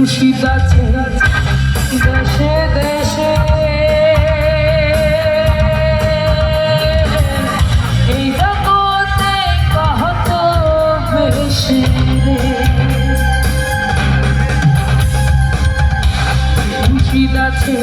খুশিত আছে দেশে দেশে। এই জগতে কত বেশি খুশিত আছে